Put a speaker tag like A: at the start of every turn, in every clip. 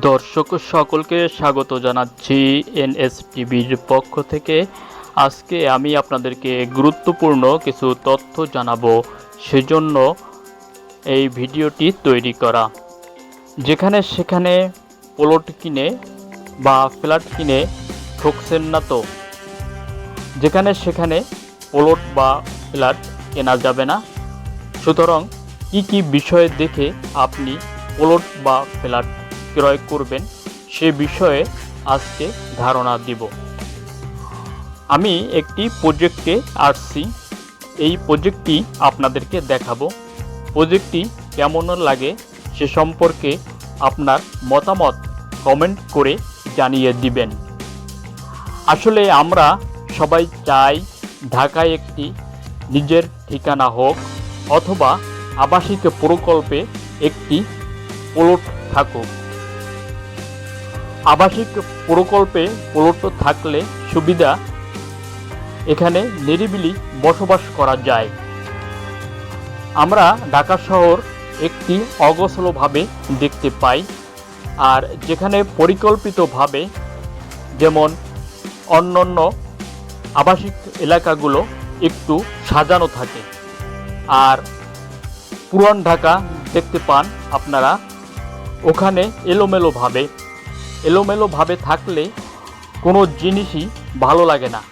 A: দর্শক সকলকে স্বাগত জানাচ্ছি এনএস টিভির পক্ষ থেকে। আজকে আমি আপনাদেরকে গুরুত্বপূর্ণ কিছু তথ্য জানাব, সেজন্য এই ভিডিওটি তৈরি করা। যেখানে সেখানে প্লট কিনে বা ফ্ল্যাট কিনে ঠকছেন না তো। যেখানে সেখানে প্লট বা ফ্ল্যাট কেনা যাবে না। সুতরাং কি কি বিষয় দেখে আপনি প্লট বা ফ্ল্যাট ক্রয় করবেন, সে বিষয়ে আজকে ধারণা দিব। আমি একটি প্রজেক্টে আসছি। এই প্রজেক্টটি আপনাদেরকে দেখাবো। প্রজেক্টটি কেমন লাগে সে সম্পর্কে আপনার মতামত কমেন্ট করে জানিয়ে দিবেন। আসলে আমরা সবাই চাই ঢাকায় একটি নিজের ঠিকানা হোক অথবা আবাসিক প্রকল্পে একটি প্লট থাকুক। আবাসিক প্রকল্পে প্লট থাকলে সুবিধা এখানে নিরিবিলি বসবাস করা যায়। আমরা ঢাকা শহর একটি অগোছলভাবে দেখতে পাই আর যেখানে পরিকল্পিতভাবে যেমন অন্যান্য আবাসিক এলাকাগুলো একটু সাজানো থাকে। আর পুরান ঢাকা দেখতে পান আপনারা। ওখানে এলোমেলোভাবে এলোমেলোভাবে থাকলে কোনো জিনিসই ভালো লাগে না।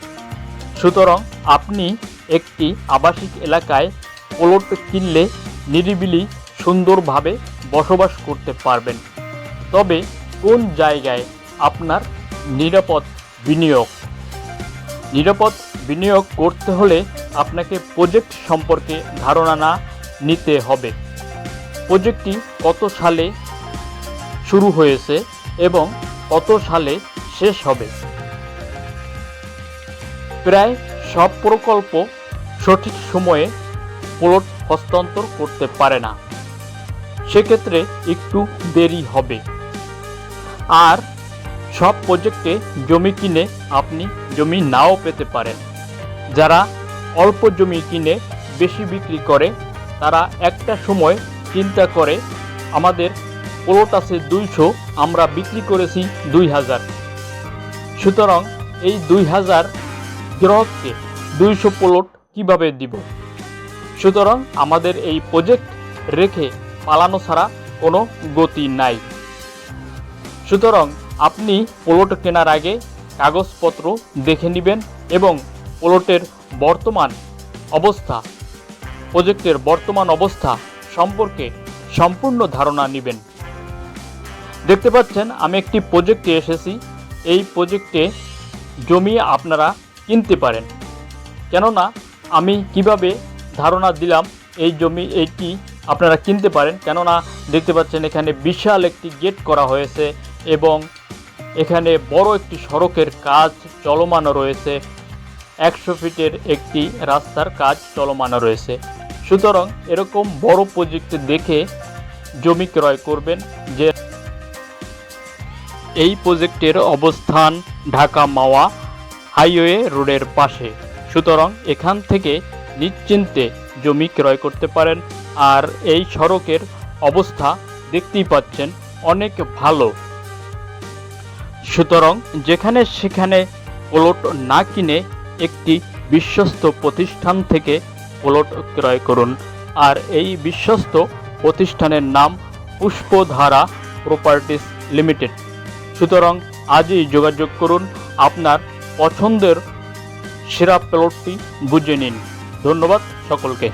A: সুতরাং আপনি একটি আবাসিক এলাকায় প্লট কিনলে নিরিবিলি সুন্দরভাবে বসবাস করতে পারবেন। তবে কোন জায়গায় আপনার নিরাপদ বিনিয়োগ? নিরাপদ বিনিয়োগ করতে হলে আপনাকে প্রজেক্ট সম্পর্কে ধারণা না নিতে হবে। প্রজেক্টটি কত সালে শুরু হয়েছে? এবং কত সালে শেষ হবে। প্রায় সব প্রকল্প সঠিক সময়ে প্লট হস্তান্তর করতে পারে না। সেক্ষেত্রে একটু দেরি হবে। আর সব প্রজেক্টে জমি কিনে আপনি জমি নাও পেতে পারেন। যারা অল্প জমি কিনে বেশি বিক্রি করে, তারা একটা সময় চিন্তা করে, আমাদের প্লট আছে দুইশো, আমরা বিক্রি করেছি দুই হাজার। সুতরাং এই দুই হাজার গ্রাহককে দুইশো প্লট কীভাবে দিব? সুতরাং আমাদের এই প্রজেক্ট রেখে পালানো ছাড়া কোনো গতি নাই। সুতরাং আপনি প্লট কেনার আগে কাগজপত্র দেখে নেবেন এবং প্লটের বর্তমান অবস্থা, প্রজেক্টের বর্তমান অবস্থা সম্পর্কে সম্পূর্ণ ধারণা নেবেন। দেখতে পাচ্ছেন, আমি একটি প্রজেক্টে এসেছি। এই প্রজেক্টে জমি আপনারা কিনতে পারেন। কেননা, আমি কীভাবে ধারণা দিলাম এই জমি এইটি আপনারা কিনতে পারেন। কেননা, দেখতে পাচ্ছেন, এখানে বিশাল একটি গেট করা হয়েছে এবং এখানে বড় একটি সড়কের কাজ চলমান রয়েছে। একশো ফিটের একটি রাস্তার কাজ চলমান রয়েছে। সুতরাং, এরকম বড় প্রজেক্ট দেখে জমি ক্রয় করবেন যে এই প্রজেক্টের অবস্থান ঢাকা মাওয়া হাইওয়ে রোডের পাশে। সুতরাং এখান থেকে নিশ্চিন্তে জমি ক্রয় করতে পারেন আর এই সড়কের অবস্থা দেখতেই পাচ্ছেন অনেক ভালো। সুতরাং যেখানে সেখানে প্লট না কিনে একটি বিশ্বস্ত প্রতিষ্ঠান থেকে প্লট ক্রয় করুন। আর এই বিশ্বস্ত প্রতিষ্ঠানের নাম পুষ্পধারা প্রপার্টিস লিমিটেড। সুতরাং আজই যোগাযোগ করুন আপনার পছন্দের সেরা প্লটটি বুঝে নিন। ধন্যবাদ সকলকে।